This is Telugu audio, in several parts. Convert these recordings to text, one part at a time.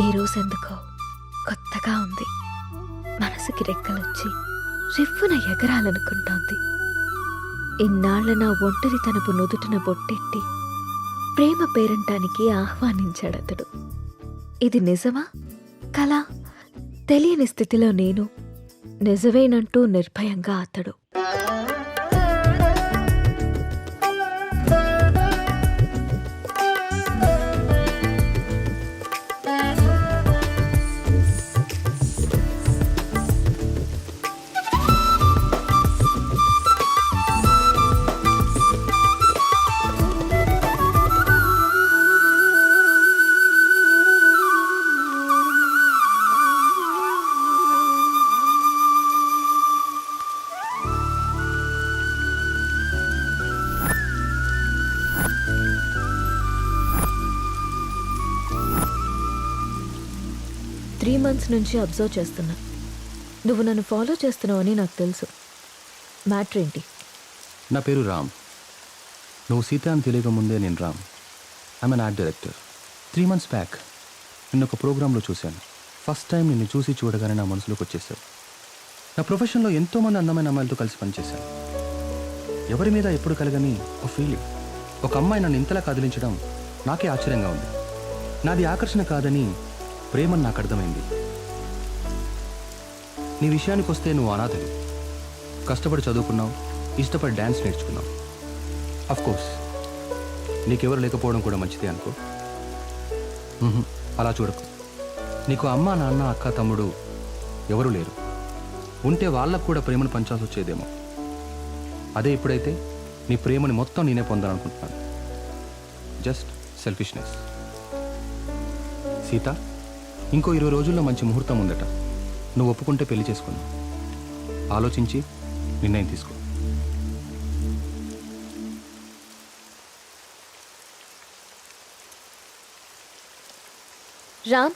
ఈ ఎందుకో కొత్తగా ఉంది. మనసుకి రెక్కలొచ్చి రివ్వున ఎగరాలనుకుంటోంది. ఇన్నాళ్ళ నా ఒంటరితనపు నుదుటిన బొట్టెట్టి ప్రేమ పేరంటానికి ఆహ్వానించాడతడు. ఇది నిజమా? కళ? తెలియని స్థితిలో నేను నిజమేనంటూ నిర్భయంగా అతడు. మంత్స్ నుంచి అబ్జర్వ్ చేస్తున్నా. నువ్వు నన్ను ఫాలో చేస్తున్నావని నాకు తెలుసు. మ్యాటర్ ఏంటి? నా పేరు రామ్. నువ్వు సీత అని తెలియక ముందే నేను Ram. I'm an art director three months back నిన్న ఒక ప్రోగ్రాంలో చూశాను. ఫస్ట్ టైం నిన్ను చూసి చూడగానే నా మనసులోకి వచ్చేసావు నా ప్రొఫెషన్లో ఎంతోమంది అందమైన అమ్మాయిలతో కలిసి పనిచేశాను. ఎవరి మీద ఎప్పుడు కలగని ఒక ఫీలింగ్ ఒక అమ్మాయి నన్ను ఇంతలా కదిలించడం నాకే ఆశ్చర్యంగా ఉంది. నాది ఆకర్షణ కాదని ప్రేమ నాకు అర్థమైంది. నీ విషయానికి వస్తే నువ్వు అనాథవి. కష్టపడి చదువుకున్నావు ఇష్టపడి డ్యాన్స్ నేర్చుకున్నావు. అఫ్కోర్స్ నీకెవరు లేకపోవడం కూడా మంచిదే అనుకో. అలా చూడకు. నీకు అమ్మ నాన్న అక్క తమ్ముడు ఎవరు లేరు. ఉంటే వాళ్ళకు కూడా ప్రేమను పంచాల్సి వచ్చేదేమో. అదే ఇప్పుడైతే నీ ప్రేమని మొత్తం నేనే పొందాలనుకుంటున్నాను. జస్ట్ సెల్ఫిష్నెస్ సీత ఇంకో ఇరవై రోజుల్లో మంచి ముహూర్తం ఉందట. నువ్వు ఒప్పుకుంటే పెళ్ళి చేసుకుందాం. ఆలోచించి నిర్ణయం తీసుకో. రామ్?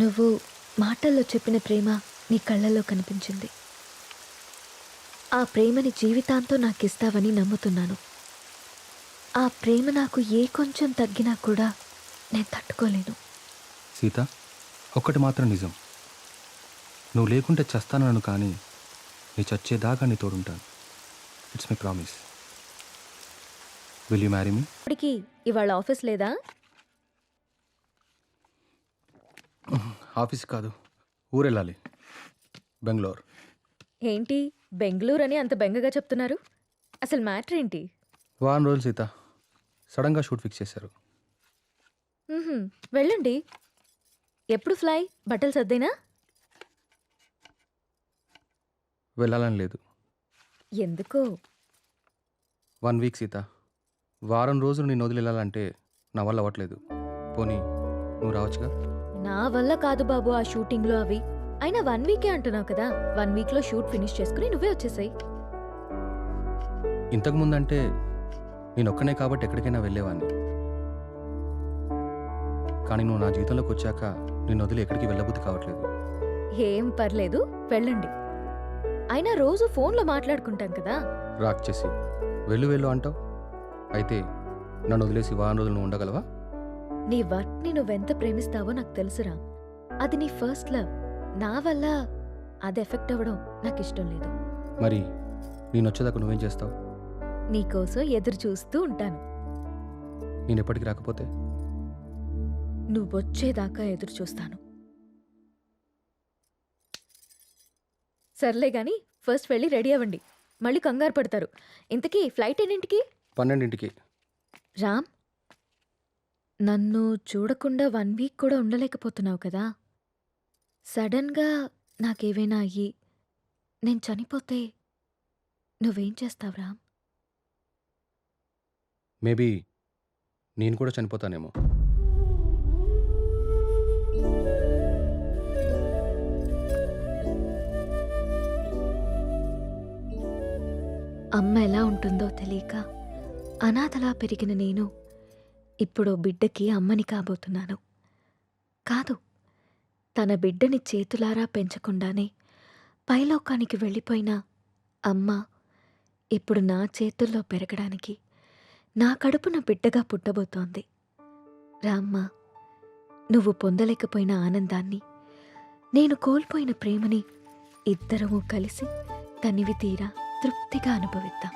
నువ్వు మాటల్లో చెప్పిన ప్రేమ నీ కళ్ళల్లో కనిపించింది. ఆ ప్రేమని జీవితాంతం నాకు ఇస్తావని నమ్ముతున్నాను. ఆ ప్రేమ నాకు ఏ కొంచెం తగ్గినా కూడా నేను తట్టుకోలేను. సీత ఒక్కటి మాత్రం నిజం. నువ్వు లేకుంటే చస్తానను కానీ నీ చచ్చేదాకా నీ తోడుంటాను. It's my promise will you marry me ఇప్పటికి ఇవాళ ఆఫీస్ లేదా? ఆఫీస్ కాదు ఊరెళ్ళాలి. బెంగళూరు. ఏంటి? బెంగళూరు అని అంత బెంగగా చెప్తున్నారు? అసలు మ్యాటర్ ఏంటి? వారం రోజులు సీత సడన్గా షూట్ ఫిక్స్ చేశారు. మ్హూ, వెళ్ళండి. ఎప్పుడు ఫ్లై? బట్టలు సర్దేనా? వెళ్ళాలని లేదు. ఎందుకో? One week Sita. వారం రోజులు నేను వదిలి వెళ్ళాలంటే నా వల్ల అవ్వట్లేదు. పోనీ నువ్వు రావచ్చుగా? నా వల్ల కాదు బాబు ఆ షూటింగ్లో అవి. అయినా వన్ వీకే అంటున్నావు కదా. వన్ వీక్లో షూట్ ఫినిష్ చేసుకుని నువ్వే వచ్చేసాయి. ఇంతకు ముందంటే నేను ఒక్కనే కాబట్టి ఎక్కడికైనా వెళ్ళేవాడిని కానీ నువ్వు నా జీవితంలోకి వచ్చాక నేను వదిలి ఎక్కడికి వెళ్ళబుద్ధి కావట్లేదు. ఏం పర్లేదు వెళ్ళండి. అయినా రోజు ఫోన్లో మాట్లాడుకుంటాం కదా. రాక్ చేసి వెళ్ళు వెళ్ళు అంటావు? అయితే నన్ను వదిలేసి వారం రోజులు నువ్వు ఉండగలవా? నీ వర్క్ని నువ్వెంత ప్రేమిస్తావో నాకు తెలుసురా. అది నీ ఫస్ట్ లవ్. నా వల్ల అది ఎఫెక్ట్ అవ్వడం నాకు ఇష్టం లేదు. మరి నేను వచ్చేదాకా నువ్వేం చేస్తావు? నీకోసం ఎదురు చూస్తూ ఉంటాను. నేను ఎప్పటికి రాకపోతే? నువ్వొచ్చేదాకా ఎదురు చూస్తాను సర్లే గాని ఫస్ట్ వెళ్ళి రెడీ అవ్వండి. మళ్ళీ కంగారు పడతారు. ఇంతకీ ఫ్లైట్ ఎన్నింటికి? పన్నెండింటికి. రామ్ నన్ను చూడకుండా వన్ వీక్ కూడా ఉండలేకపోతున్నావు కదా. సడన్గా నాకేవైనా అయ్యి నేను చనిపోతే నువ్వేం చేస్తావు రామ్? మేబీ నేను కూడా చనిపోతానేమో. అమ్మ ఎలా ఉంటుందో తెలియక అనాథలా పెరిగిన నేను ఇప్పుడు బిడ్డకి అమ్మని కాబోతున్నాను. కాదు తన బిడ్డని చేతులారా పెంచకుండానే పైలోకానికి వెళ్ళిపోయిన అమ్మ ఇప్పుడు నా చేతుల్లో పెరగడానికి నా కడుపున బిడ్డగా పుట్టబోతోంది. రామ్మ నువ్వు పొందలేకపోయిన ఆనందాన్ని నేను కోల్పోయిన ప్రేమని ఇద్దరము కలిసి తనివి తీరా. తృప్తిగా అనుభవిద్దాం.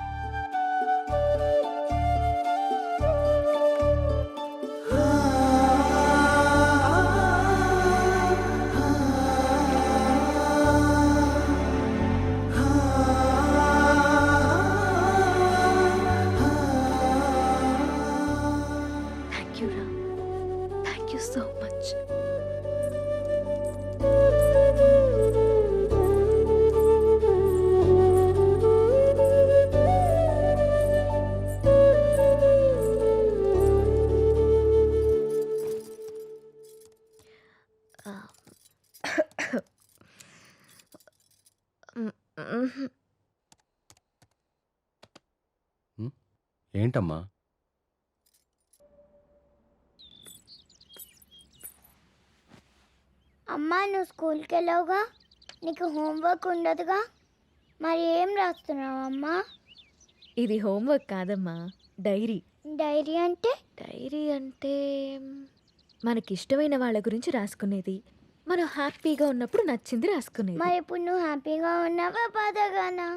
ఏంటమ్మా? అమ్మా నువ్వు స్కూల్కి వెళ్ళావుగా? నీకు హోంవర్క్ ఉండదుగా? మరి ఏం రాస్తున్నావు అమ్మా? ఇది హోంవర్క్ కాదమ్మా డైరీ. డైరీ అంటే? డైరీ అంటే మనకిష్టమైన వాళ్ళ గురించి రాసుకునేది. మనం హ్యాపీగా ఉన్నప్పుడు నచ్చింది రాసుకునేది. మరి ఇప్పుడు నువ్వు హ్యాపీగా ఉన్నావా బాధగానా?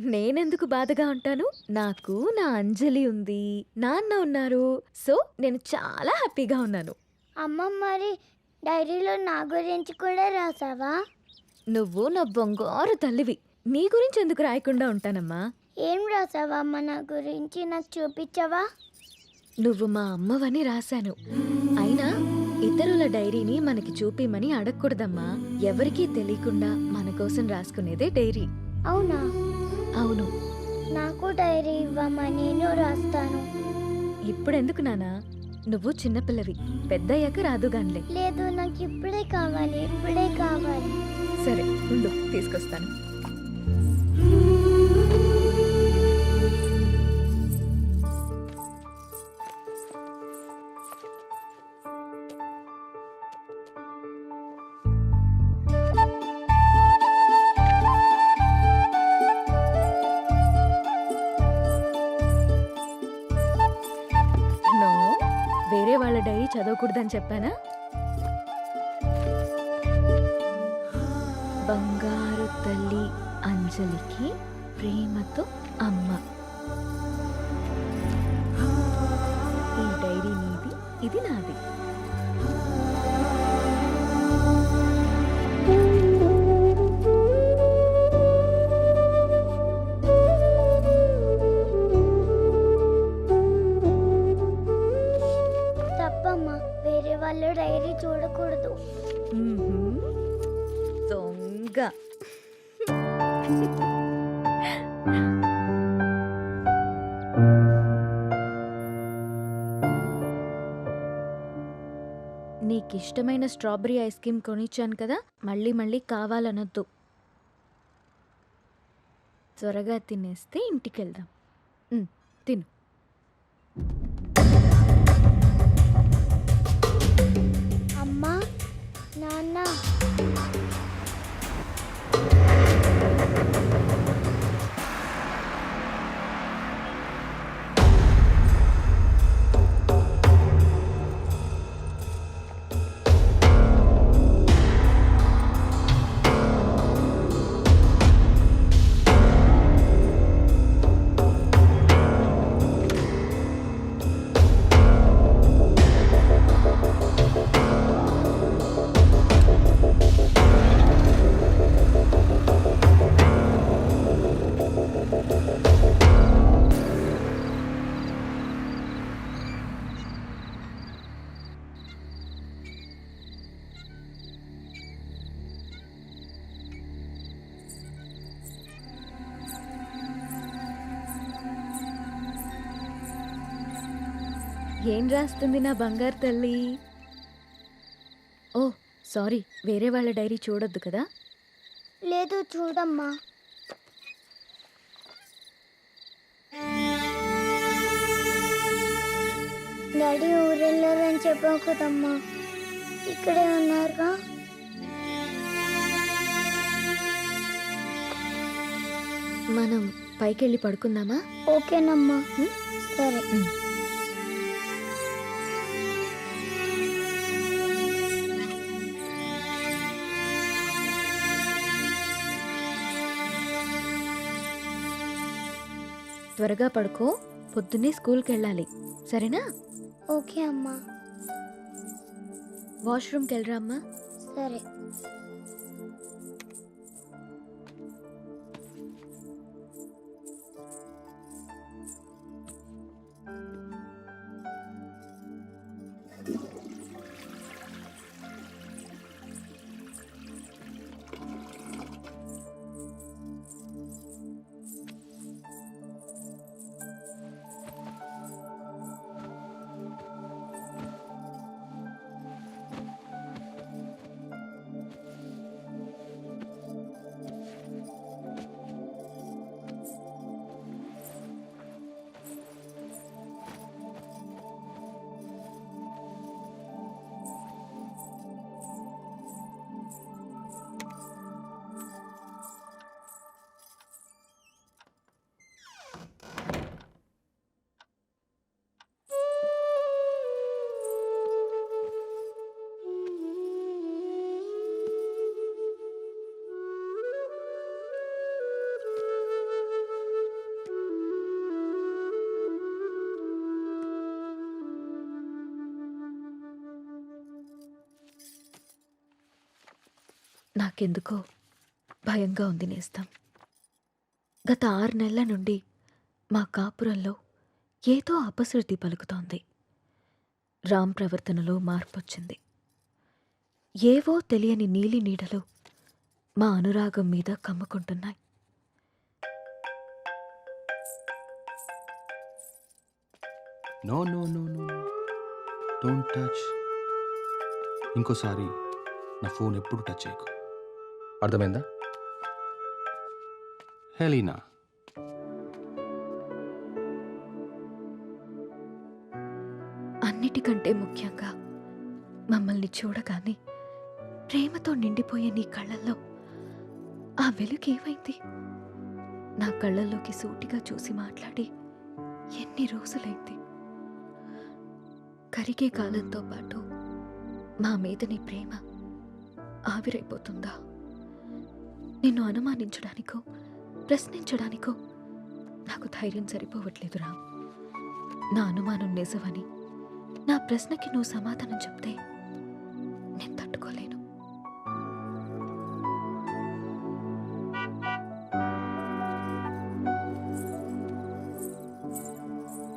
నేనెందుకు బాధగా ఉంటాను? నాకు నా అంజలి ఉంది. నాన్న ఉన్నారు. సో నేను చాలా హ్యాపీగా ఉన్నాను. అమ్మ మరి డైరీలో నా గురించి కూడా రాసావా? నువ్వు నా బంగారు తల్లివి. నీ గురించి ఎందుకు రాయకుండా ఉంటానమ్మా? ఏం రాసావా అమ్మ నా గురించి నాకు చూపించవా? నువ్వు మా అమ్మవని రాశాను. అయినా ఇతరుల డైరీని మనకి చూపిమని అడగకూడదమ్మా. ఎవరికీ తెలియకుండా మన కోసం రాసుకునేదే డైరీ. అవునా? అవును. నాకు డైరీ ఇవ్వమ్మా నేను రాస్తాను. ఇప్పుడెందుకు నానా నువ్వు చిన్నపిల్లవి పెద్దయ్యాక రాదుగాన్లే లేదు నాకు ఇప్పుడే కావాలి ఇప్పుడే కావాలి. సరే ఉండు తీసుకొస్తాను. డైరీ చెప్పానా? బంగారు తల్లి అంజలికి ప్రేమతో అమ్మ. ఈ డైరీ నీది ఇది నాది. వేరే డైరీ చూడకూడదు. దొంగ. నీకు ఇష్టమైన స్ట్రాబెరీ ఐస్ క్రీమ్ కొనిచ్చాను కదా మళ్ళీ మళ్ళీ కావాలనొద్దు. త్వరగా తినేస్తే ఇంటికి వెళ్దాం తిను. నాన్న ఏం రాస్తుంది నా బంగారు తల్లి? ఓ సారీ వేరే వాళ్ళ డైరీ చూడొద్దు కదా? లేదు చూడమ్మా. డాడీ ఊరెళ్ళారని చెప్పావు కదమ్మా. ఇక్కడే ఉన్నారుగా? మనం పైకి వెళ్ళి పడుకుందామా? ఓకేనమ్మా? సరే. త్వరగా పడుకో పొద్దున్నే స్కూల్కి వెళ్ళాలి సరేనా? ఓకే అమ్మా. వాష్రూమ్కి వెళ్ళరా అమ్మా? సరే. నాకెందుకో భయంగా ఉంది నేస్తాం. గత ఆరు నెలల నుండి మా కాపురంలో ఏదో అపశృతి పలుకుతోంది. రామ్ ప్రవర్తనలో మార్పొచ్చింది. ఏవో తెలియని నీలి నీడలు మా అనురాగం మీద కమ్ముకుంటున్నాయి. No no no no don't touch ఇంకోసారి నా ఫోన్ ఎప్పుడు టచ్ చేయకు. అర్థమైందా? హెలీనా. అన్నిటికంటే ముఖ్యంగా మమ్మల్ని చూడగానే ప్రేమతో నిండిపోయే నీ కళ్ళల్లో ఆ వెలుగు ఏమైంది? నా కళ్ళల్లోకి సూటిగా చూసి మాట్లాడి ఎన్ని రోజులైంది? కరిగే కాలంతో పాటు మా మీద నీ ప్రేమ ఆవిరైపోతుందా? నిన్ను అనుమానించడానికో ప్రశ్నించడానికో నాకు ధైర్యం సరిపోవట్లేదురా నా అనుమానం నిజమని నా ప్రశ్నకి నువ్వు సమాధానం చెప్తే